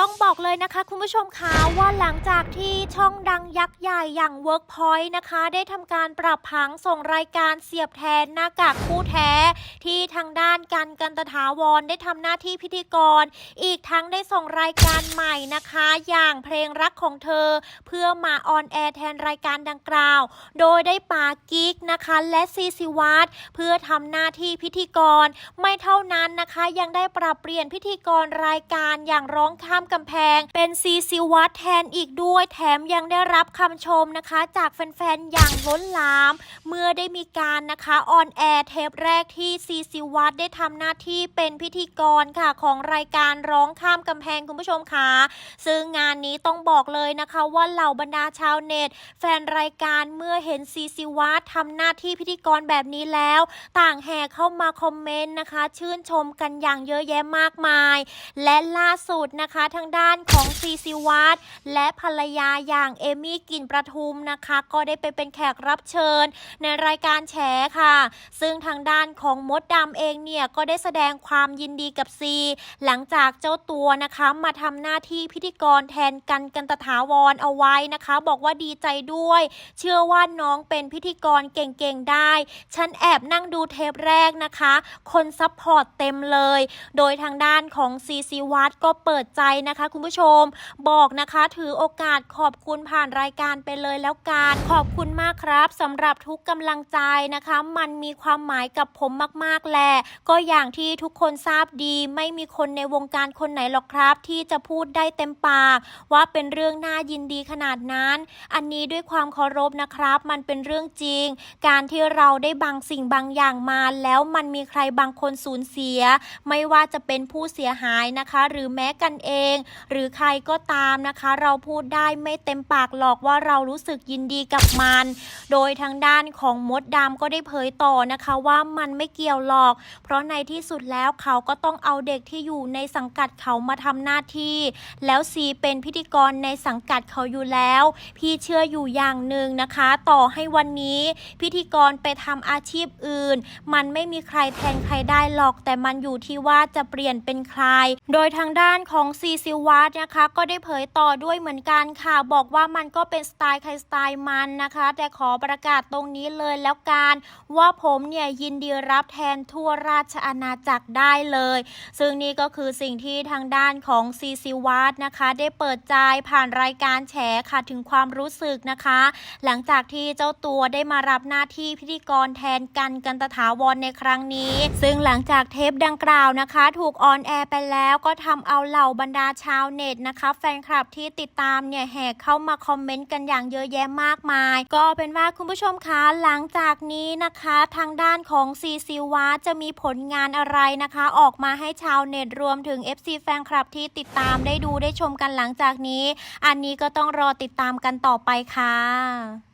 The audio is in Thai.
ต้องบอกเลยนะคะคุณผู้ชมคะว่าหลังจากที่ช่องดังยักษ์ใหญ่อย่าง Workpoint นะคะ ได้ทำการปรับผังส่งรายการเสียบแทนหน้ากากคู่แท้ ที่ทางด้านกันกันตถาวรได้ทำหน้าที่พิธีกร อีกทั้งได้ส่งรายการใหม่นะคะ อย่างเพลงรักของเธอ เพื่อมาออนแอร์แทนรายการดังกล่าว โดยได้ปากิกนะคะและซีซีวัตเพื่อทำหน้าที่พิธีกร ไม่เท่านั้นนะคะ ยังได้ปรับเปลี่ยนพิธีกรรายการอย่างร้องข้ามกำแพง เป็นซีซีวัตแทนอีกด้วย แถมยังได้รับคำชมนะคะ จากแฟนๆ อย่างล้นหลาม เมื่อได้มีการนะคะออนแอร์เทปแรกที่ซีซีวัตได้ทำหน้าที่เป็นพิธีกรค่ะของรายการร้องข้ามกำแพงคุณผู้ชมคะซึ่งงานนี้ต้องบอกเลยนะคะว่าเหล่าบรรดาชาวเน็ต แฟนรายการเมื่อเห็นซีซีวัตทำหน้าที่พิธีกรแบบนี้แล้ว ต่างแห่เข้ามาคอมเมนต์นะคะ ชื่นชมกันอย่างเยอะแยะมากมาย และล่าสุดนะคะทางด้านของซีซีวัตและภรรยาอย่างเอมี่กินประทุมนะคะ ก็ได้ไปเป็นแขกรับเชิญ ในรายการแฉค่ะ ซึ่งทางด้านของมดดำเองเนี่ย ก็ได้แสดงความยินดีกับซี หลังจากเจ้าตัวนะคะมาทำหน้าที่พิธีกรแทนกันกันตถาวรเอาไว้นะคะ บอกว่าดีใจด้วย เชื่อว่าน้องเป็นพิธีกรเก่งๆได้ ฉันแอบนั่งดูเทปแรกนะคะ คนซัพพอร์ตเต็มเลย โดยทางด้านของซีซีวัตก็เปิดใจนะคะ คุณผู้ชม บอกนะคะถือโอกาสขอบคุณผ่านรายการไปเลยแล้วกันขอบคุณมากครับสำหรับทุกกำลังใจนะคะ มันมีความหมายกับผมมากๆแหละก็อย่างที่ทุกคนทราบดี ไม่มีคนในวงการคนไหนหรอกครับ ที่จะพูดได้เต็มปาก ว่าเป็นเรื่องน่ายินดีขนาดนั้น อันนี้ด้วยความเคารพนะครับ มันเป็นเรื่องจริง การที่เราได้บางสิ่งบางอย่างมา แล้วมันมีใครบางคนสูญเสีย ไม่ว่าจะเป็นผู้เสียหายนะคะ หรือแม้กันเองหรือใครก็ตามนะคะ เราพูดได้ไม่เต็มปากหรอกว่าเรารู้สึกยินดีกับมัน โดยทางด้านของมดดำก็ได้เผยต่อนะคะว่ามันไม่เกี่ยวหรอก เพราะในที่สุดแล้วเขาก็ต้องเอาเด็กที่อยู่ในสังกัดเขามาทำหน้าที่ แล้วซีเป็นพิธีกรในสังกัดเขาอยู่แล้ว พี่เชื่ออยู่อย่างหนึ่งนะคะ ต่อให้วันนี้พิธีกรไปทำอาชีพอื่น มันไม่มีใครแทนใครได้หรอก แต่มันอยู่ที่ว่าจะเปลี่ยนเป็นใคร โดยทางด้านของซีซิวัตนะคะ ก็ได้เผยต่อด้วยเหมือนกันค่ะ บอกว่ามันก็เป็นสไตล์ใครสไตล์มันนะคะ แต่ขอประกาศตรงนี้เลยแล้วกันว่าผมเนี่ยยินดีรับแทนทั่วราชอาณาจักรได้เลย ซึ่งนี่ก็คือสิ่งที่ทางด้านของซีซิวัตนะคะ ได้เปิดใจผ่านรายการแฉค่ะถึงความรู้สึกนะคะ หลังจากที่เจ้าตัวได้มารับหน้าที่พิธีกรแทนกันกันตถาวรในครั้งนี้ ซึ่งหลังจากเทปดังกล่าวนะคะ ถูกออนแอร์ไปแล้วก็ทำเอาเหล่าบรรดาาชาวเน็ตนะคะ แฟนคลับที่ติดตามเนี่ยแห่เข้ามาคอมเมนต์กันอย่างเยอะแยะมากมาย ก็เป็นว่าคุณผู้ชมคะหลังจากนี้นะคะ ทางด้านของซีซิวาจะมีผลงานอะไรนะคะ ออกมาให้ชาวเน็ตรวมถึง FC แฟนคลับที่ติดตามได้ดูได้ชมกันหลังจากนี้ อันนี้ก็ต้องรอติดตามกันต่อไปค่ะ